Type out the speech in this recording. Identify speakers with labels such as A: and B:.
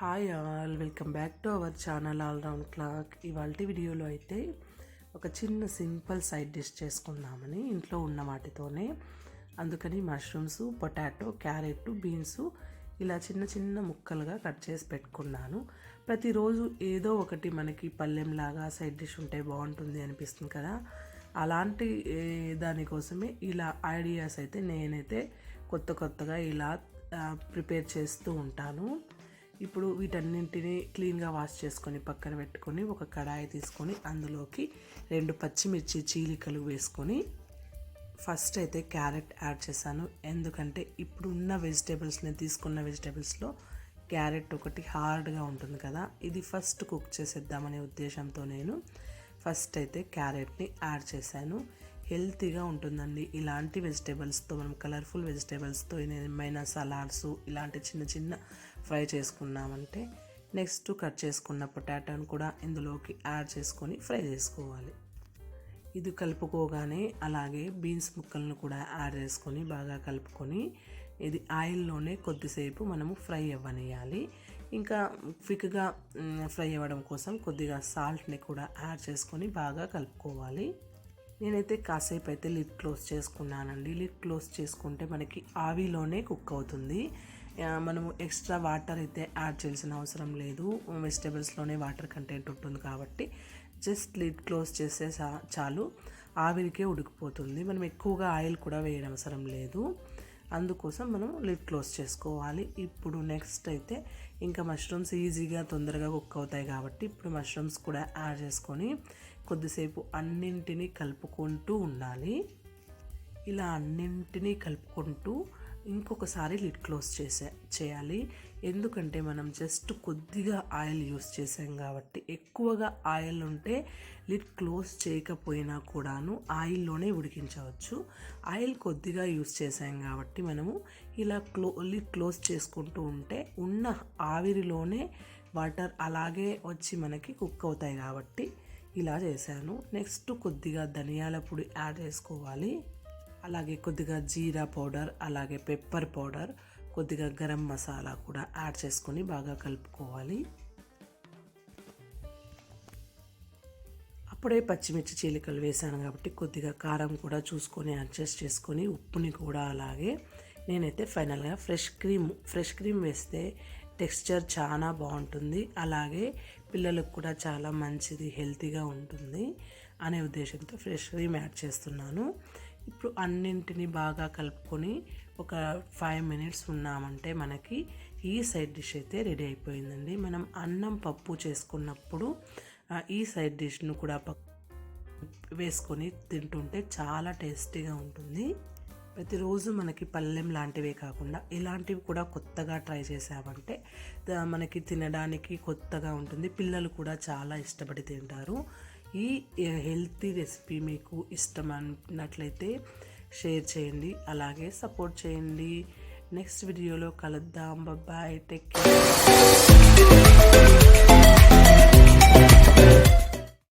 A: Hi all welcome back to our channel all round clock. ఇవాళ వీడియోలో అయితే ఒక చిన్న సింపుల్ సైడ్ డిష్ చేసుకుందామని ఇంట్లో ఉన్న వాటితోనే. అందుకని మష్రూమ్స్ పొటాటో క్యారెట్ బీన్స్ ఇలా చిన్న చిన్న ముక్కలుగా కట్ చేసి పెట్టుకున్నాను. ప్రతిరోజు ఏదో ఒకటి మనకి పల్లెంలాగా సైడ్ డిష్ ఉంటే బాగుంటుంది అనిపిస్తుంది కదా. అలాంటి దానికోసమే ఇలా ఐడియాస్ అయితే నేనైతే కొత్త కొత్తగా ఇలా ప్రిపేర్ చేస్తూ ఉంటాను. ఇప్పుడు వీటన్నింటినీ క్లీన్గా వాష్ చేసుకొని పక్కన పెట్టుకొని ఒక కడాయి తీసుకొని అందులోకి రెండు పచ్చిమిర్చి చీలికలు వేసుకొని ఫస్ట్ అయితే క్యారెట్ యాడ్ చేశాను. ఎందుకంటే ఇప్పుడు ఉన్న వెజిటేబుల్స్ని తీసుకున్న వెజిటేబుల్స్లో క్యారెట్ ఒకటి హార్డ్గా ఉంటుంది కదా ఇది ఫస్ట్ కుక్ చేసేద్దామనే ఉద్దేశంతో నేను ఫస్ట్ అయితే క్యారెట్ని యాడ్ చేశాను. హెల్తీగా ఉంటుందండి. ఇలాంటి వెజిటేబుల్స్తో మనం కలర్ఫుల్ వెజిటేబుల్స్తో ఏమైనా సలాడ్స్ ఇలాంటి చిన్న చిన్న ఫ్రై చేసుకున్నామంటే నెక్స్ట్ కట్ చేసుకున్న పొటాటోని కూడా ఇందులోకి యాడ్ చేసుకొని ఫ్రై చేసుకోవాలి. ఇది కలుపుకోగానే అలాగే బీన్స్ ముక్కలను కూడా యాడ్ చేసుకొని బాగా కలుపుకొని ఇది ఆయిల్లోనే కొద్దిసేపు మనము ఫ్రై అవ్వనియాలి ఇంకా క్విక్గా ఫ్రై అవ్వడం కోసం కొద్దిగా సాల్ట్ని కూడా యాడ్ చేసుకొని బాగా కలుపుకోవాలి. నేనైతే కాసేపు అయితే లిడ్ క్లోజ్ చేసుకున్నానండి. లిడ్ క్లోజ్ చేసుకుంటే మనకి ఆవిలోనే కుక్ అవుతుంది. మనము ఎక్స్ట్రా వాటర్ అయితే యాడ్ చేయాల్సిన అవసరం లేదు. వెజిటేబుల్స్లోనే వాటర్ కంటెంట్ ఉంటుంది కాబట్టి జస్ట్ లిడ్ క్లోజ్ చేస్తే చా- చాలు. ఆవిరికే ఉడికిపోతుంది. మనం ఎక్కువగా ఆయిల్ కూడా వేయడం అవసరం లేదు. అందుకోసం మనం లిడ్ క్లోజ్ చేసుకోవాలి. ఇప్పుడు నెక్స్ట్ అయితే ఇంకా మష్రూమ్స్ ఈజీగా తొందరగా కుక్ అవుతాయి కాబట్టి ఇప్పుడు మష్రూమ్స్ కూడా యాడ్ చేసుకొని కొద్దిసేపు అన్నింటినీ కలుపుకుంటూ ఉండాలి. ఇలా అన్నింటినీ కలుపుకుంటూ ఇంకొకసారి లిడ్ క్లోజ్ చేసే చేయాలి. ఎందుకంటే మనం జస్ట్ కొద్దిగా ఆయిల్ యూస్ చేసాం కాబట్టి ఎక్కువగా ఆయిల్ ఉంటే లిడ్ క్లోజ్ చేయకపోయినా కూడాను ఆయిల్లోనే ఉడికించవచ్చు. ఆయిల్ కొద్దిగా యూస్ చేసాం కాబట్టి మనము ఇలా క్లో లిడ్ క్లోజ్ చేసుకుంటూ ఉంటే ఉన్న ఆవిరిలోనే వాటర్ అలాగే వచ్చి మనకి కుక్ అవుతాయి కాబట్టి ఇలా చేశాను. నెక్స్ట్ కొద్దిగా ధనియాల పొడి యాడ్ చేసుకోవాలి. అలాగే కొద్దిగా జీరా పౌడర్ అలాగే పెప్పర్ పౌడర్ కొద్దిగా గరం మసాలా కూడా యాడ్ చేసుకొని బాగా కలుపుకోవాలి. అప్పుడే పచ్చిమిర్చి చీలికలు వేసాను కాబట్టి కొద్దిగా కారం కూడా చూసుకొని అడ్జస్ట్ చేసుకొని ఉప్పుని కూడా అలాగే నేనైతే ఫైనల్గా ఫ్రెష్ క్రీమ్ ఫ్రెష్ క్రీమ్ వేస్తే టెక్స్చర్ చాలా బాగుంటుంది. అలాగే పిల్లలకు కూడా చాలా మంచిది హెల్తీగా ఉంటుంది అనే ఉద్దేశంతో ఫ్రెష్ క్రీమ్ యాడ్ చేస్తున్నాను. ఇప్పుడు అన్నింటినీ బాగా కలుపుకొని ఒక ఫైవ్ మినిట్స్ ఉన్నామంటే మనకి ఈ సైడ్ డిష్ అయితే రెడీ అయిపోయిందండి. మనం అన్నం పప్పు చేసుకున్నప్పుడు ఈ సైడ్ డిష్ను కూడా పక్ వేసుకొని తింటుంటే చాలా టేస్టీగా ఉంటుంది. ప్రతిరోజు మనకి పళ్ళెం లాంటివే కాకుండా ఇలాంటివి కూడా కొత్తగా ట్రై చేసామంటే మనకి తినడానికి కొత్తగా ఉంటుంది. పిల్లలు కూడా చాలా ఇష్టపడి తింటారు. ఈ హెల్తీ రెసిపీ మీకు ఇష్టం అన్నట్లయితే షేర్ చేయండి అలాగే సపోర్ట్ చేయండి. నెక్స్ట్ వీడియోలో కలుద్దాం. Bye tech care